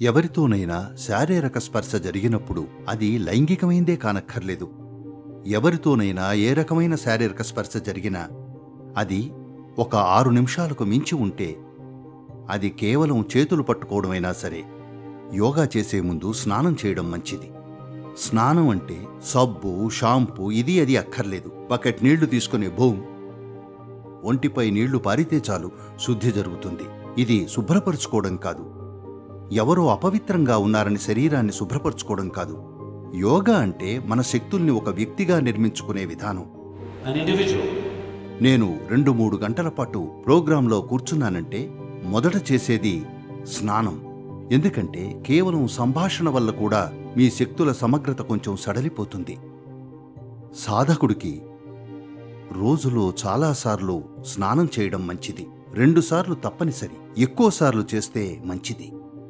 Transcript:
ఎవరితోనైనా శారీరక స్పర్శ జరిగినప్పుడు అది లైంగికమైందే కానక్కర్లేదు. ఎవరితోనైనా ఏ రకమైన శారీరక స్పర్శ జరిగినా అది ఒక ఆరు నిమిషాలకు మించి ఉంటే అది కేవలం చేతులు పట్టుకోవడమైనా సరే యోగా చేసే ముందు స్నానం చేయడం మంచిది. స్నానం అంటే సబ్బు షాంపూ ఇది అది అక్కర్లేదు. బకెట్ నీళ్ళు తీసుకునే భూమ్ ఒంటిపై నీళ్ళు పారితే చాలు శుద్ధి జరుగుతుంది. ఇది శుభ్రపరుచుకోవడం కాదు. ఎవరో అపవిత్రంగా ఉన్నారని శరీరాన్ని శుభ్రపరచుకోవడం కాదు. యోగా అంటే మన శక్తుల్ని ఒక వ్యక్తిగా నిర్మించుకునే విధానం. An individual. నేను రెండు మూడు గంటల పాటు ప్రోగ్రాంలో కూర్చున్నానంటే మొదట చేసేది స్నానం. ఎందుకంటే కేవలం సంభాషణ వల్ల కూడా మీ శక్తుల సమగ్రత కొంచెం సడలిపోతుంది. సాధకుడికి రోజులో చాలాసార్లు స్నానం చేయడం మంచిది. రెండుసార్లు తప్పనిసరి. ఎక్కువసార్లు చేస్తే మంచిది.